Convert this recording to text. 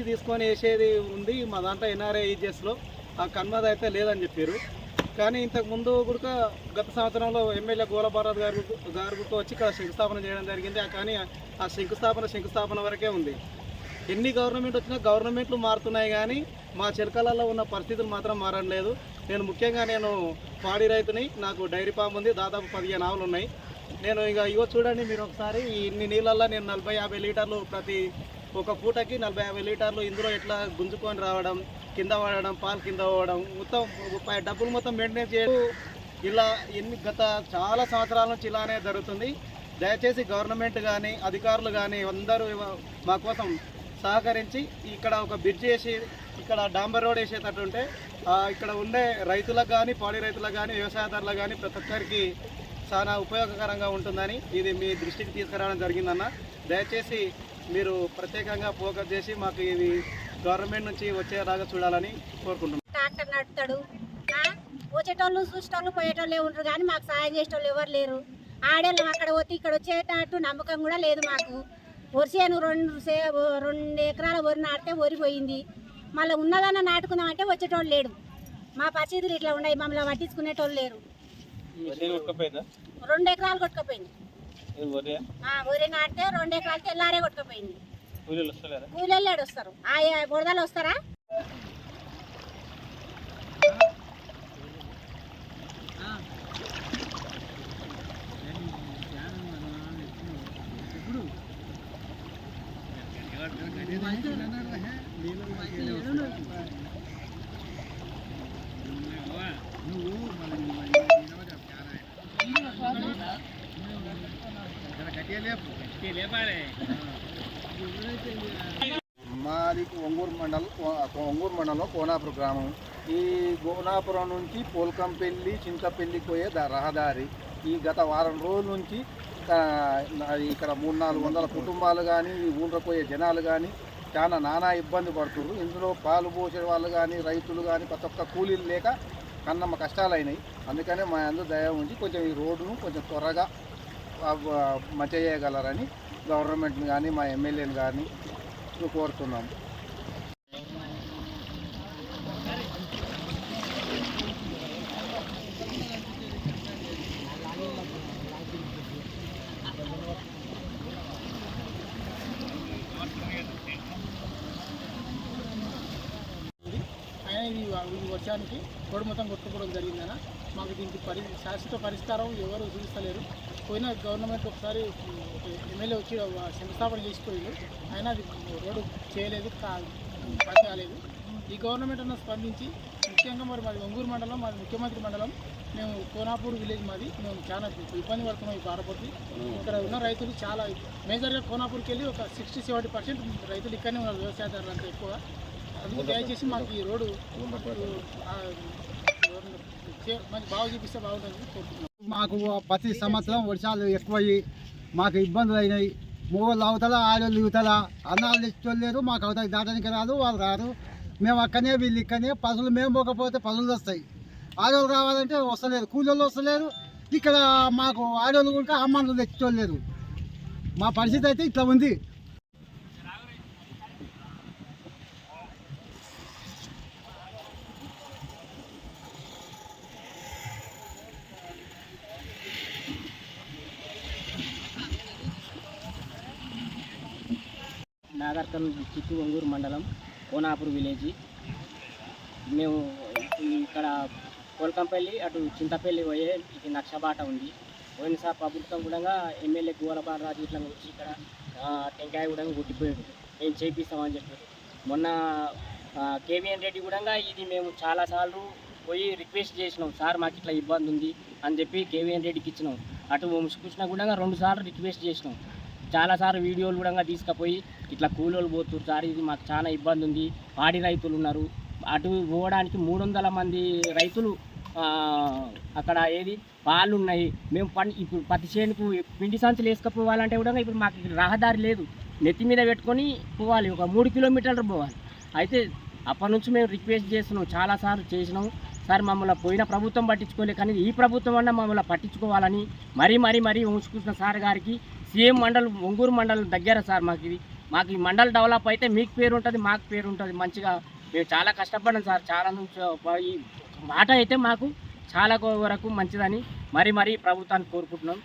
నుంచి తీసుకొని వేసేది ఉంది. మా దాంట్లో ఎన్ఆర్ఐ ఈజెస్లో ఆ కన్మద అయితే లేదని చెప్పారు. కానీ ఇంతకు ముందు కూడా గత సంవత్సరంలో ఎమ్మెల్యే గోలభారత్ గారు గారికి వచ్చి ఇక్కడ శంకుస్థాపన చేయడం జరిగింది. ఆ కానీ ఆ శంకుస్థాపన శంకుస్థాపన వరకే ఉంది. ఎన్ని గవర్నమెంట్ వచ్చినా గవర్నమెంట్లు మారుతున్నాయి కానీ మా చిలకలలో ఉన్న పరిస్థితులు మాత్రం మారట్లేదు నేను ముఖ్యంగా నేను పాడి రైతుని నాకు డైరీ ఫామ్ ఉంది. దాదాపు పదిహేను ఆవులు ఉన్నాయి. నేను ఇక ఇగో చూడండి మీరు ఒకసారి. ఇన్ని నీళ్ళల్లో నేను నలభై యాభై లీటర్లు ప్రతి ఒక పూటకి నలభై యాభై లీటర్లు ఇందులో ఇట్లా గుంజుకొని రావడం కింద పడడం పాలు కింద పోవడం మొత్తం డబ్బులు మొత్తం మెయింటైన్ చేయడం ఇలా ఎన్ని గత చాలా సంవత్సరాల నుంచి ఇలానే జరుగుతుంది. దయచేసి గవర్నమెంట్ కానీ అధికారులు కానీ అందరూ మా కోసం సహకరించి ఇక్కడ ఒక బ్రిడ్జ్ వేసి ఇక్కడ డాంబర్ రోడ్ వేసేటట్టు ఉంటే ఇక్కడ ఉండే రైతులకు కానీ పాడి రైతులకు కానీ వ్యవసాయదారులకు కానీ ప్రతి ఒక్కరికి చాలా ఉపయోగకరంగా ఉంటుందని ఇది మీ దృష్టికి తీసుకురావడం జరిగిందన్న. దయచేసి మీరు ప్రత్యేకంగా ఫోకస్ చేసి మాకు ఇది గవర్నమెంట్ నుంచి వచ్చేలాగా చూడాలని కోరుకుంటున్నాను ట్రాక్టర్ నడుపుతాడు. ఆ? వచ్చేటోళ్ళు చూసేటోళ్ళు పోయేటోళ్ళే ఉంటారు కానీ మాకు సాయం చేసేటోళ్ళు ఎవరు లేరు. ఆడేళ్ళం అక్కడ పోతే ఇక్కడ వచ్చేటట్టు నమ్మకం కూడా లేదు మాకు. వరిసేను రెండు సే రెండు ఎకరాల వరి నాటితే వరి పోయింది. మళ్ళీ ఉన్నదన్న నాటుకుందామంటే వచ్చేటోళ్ళు లేడు మా పరిస్థితులు ఇట్లా ఉన్నాయి. మమ్మల్ని పట్టించుకునేటోళ్ళు లేరు. రెండు ఎకరాలు కొట్టుకుపోయింది. వరి? నాటితే రెండు ఎకరాలు తెల్లారే కొట్టుకుపోయింది. కూలీలు లేడు వస్తారు. ఆ బురదలు వస్తారా? మాది ఒంగూరు మండలం ఒంగూరు మండలం కోనాపురం గ్రామం. ఈ గోనాపురం నుంచి పోల్కంపల్లి చింతపల్లి పోయే రహదారి. ఈ గత వారం రోజుల నుంచి ఇక్కడ మూడు నాలుగు వందల కుటుంబాలు కానీ ఈ ఊళ్ళో పోయే జనాలు కానీ చాలా నానా ఇబ్బంది పడుతున్నారు ఇందులో పాలు పోసే వాళ్ళు కానీ రైతులు కానీ ప్రతి ఒక్క కూలీలు లేక కన్నమ్మ కష్టాలు అయినాయి అందుకనే మా అందరూ దయ ఉంచి కొంచెం ఈ రోడ్డును కొంచెం త్వరగా మంచిగా మంచి చేయగలరని గవర్నమెంట్ని కానీ మా ఎమ్మెల్యేని కానీ కోరుతున్నాం. ఇది ఈ వర్షానికి గొడుమతం మొత్తం కొట్టుకోవడం జరిగిందన మాకు దీనికి పరి శాశ్వత పరిష్కారం ఎవరు చూస్తలేరు పోయిన గవర్నమెంట్ ఒకసారి ఎమ్మెల్యే వచ్చి శంకుస్థాపన చేసిపోయింది అయినా అది రోడ్డు చేయలేదు పని కాలేదు ఈ గవర్నమెంట్ అన్న స్పందించి ముఖ్యంగా మరి మాది ఒంగూరు మండలం మాది ముఖ్యమంత్రి మండలం. మేము కోనాపూర్ విలేజ్ మాది. మేము చాలా ఇబ్బంది పడుతున్నాం ఈ బారపతి ఇక్కడ ఉన్న రైతులు చాలా మేజర్గా కోనాపూర్కి వెళ్ళి ఒక సిక్స్టీ సెవెంటీ పర్సెంట్ రైతులు ఇక్కడనే ఉన్నారు వ్యవసాయదారులు అంతా ఎక్కువ అందుకు దయచేసి మాకు ఈ రోడ్డు మంచి బాగా చూపిస్తే బాగుంటుంది కోరుకుంటున్నాం. మాకు ప్రతి సంవత్సరం వర్షాలు ఎక్కువయ్యి మాకు ఇబ్బందులు అయినాయి. మూగోళ్ళు అవతల ఆడోళ్ళు ఇవతల అన్నాళ్ళు ఇచ్చోళ్ళు మాకు అవతల దాటానికి రాదు వాళ్ళు రారు. మేము అక్కనే వీళ్ళు ఇక్కడనే పసులు మేము పోకపోతే పసులు వస్తాయి. ఆడోళ్ళు రావాలంటే వస్తలేరు కూలీళ్ళు వస్తలేరు. ఇక్కడ మాకు ఆడోళ్ళు కూడా అమ్మాళ్ళు తెచ్చుకోలేరు మా పరిస్థితి అయితే ఇట్లా ఉంది. నాగర్కల్ చిత్తూ మండలం కోనాపూర్ విలేజ్. మేము ఇక్కడ కోల్కంపల్లి అటు చింతపల్లి పోయే ఇది నక్షబాట ఉంది. పోయినసారి ప్రభుత్వం కూడా ఎమ్మెల్యే గోలబాలరాజు ఇట్లా వచ్చి ఇక్కడ టెంకాయ కూడా గుట్టిపోయాడు మేము చేపిస్తామని చెప్పారు మొన్న కేవీఎన్ రెడ్డి కూడా ఇది మేము చాలాసార్లు పోయి రిక్వెస్ట్ చేసినాం. సార్ మాకు ఇట్లా ఇబ్బంది ఉంది అని చెప్పి కేవీఎన్ రెడ్డికి ఇచ్చినాం. అటు వంశకృష్ణ కూడా రెండు సార్లు రిక్వెస్ట్ చేసినాం. చాలాసార్లు వీడియోలు కూడా తీసుకుపోయి ఇట్లా కూలోళ్ళు పోతున్నారు సార్ ఇది మాకు చాలా ఇబ్బంది ఉంది. పాడి రైతులు ఉన్నారు. అటు పోవడానికి మూడు వందల మంది రైతులు అక్కడ ఏది పాలు ఉన్నాయి. మేము పని ఇప్పుడు పత్తి చేనుకు పిండి సంచులు వేసుకపోవాలంటే కూడా ఇప్పుడు మాకు ఇక్కడ రహదారి లేదు. నెత్తి మీద పెట్టుకొని పోవాలి ఒక మూడు కిలోమీటర్లు పోవాలి. అయితే అప్పటి నుంచి మేము రిక్వెస్ట్ చేస్తున్నాం చాలాసార్లు చేసినాం. సార్ మమ్మల్ని పోయిన ప్రభుత్వం పట్టించుకోలే కానీ ఈ ప్రభుత్వం అన్న మమ్మల్ని పట్టించుకోవాలని మరీ మరీ మరీ ఉంచుకుంటున్న సార్ గారికి సీఎం మండల్ ఒంగూరు మండలం దగ్గర సార్ మాకు ఇది. మాకు ఈ మండల్ డెవలప్ అయితే మీకు పేరు ఉంటుంది మాకు పేరు ఉంటుంది. మంచిగా మేము చాలా కష్టపడ్డాం సార్. చాలా నుంచి ఈ మాట అయితే మాకు చాలా వరకు మంచిదని మరీ మరీ ప్రభుత్వాన్ని కోరుకుంటున్నాం.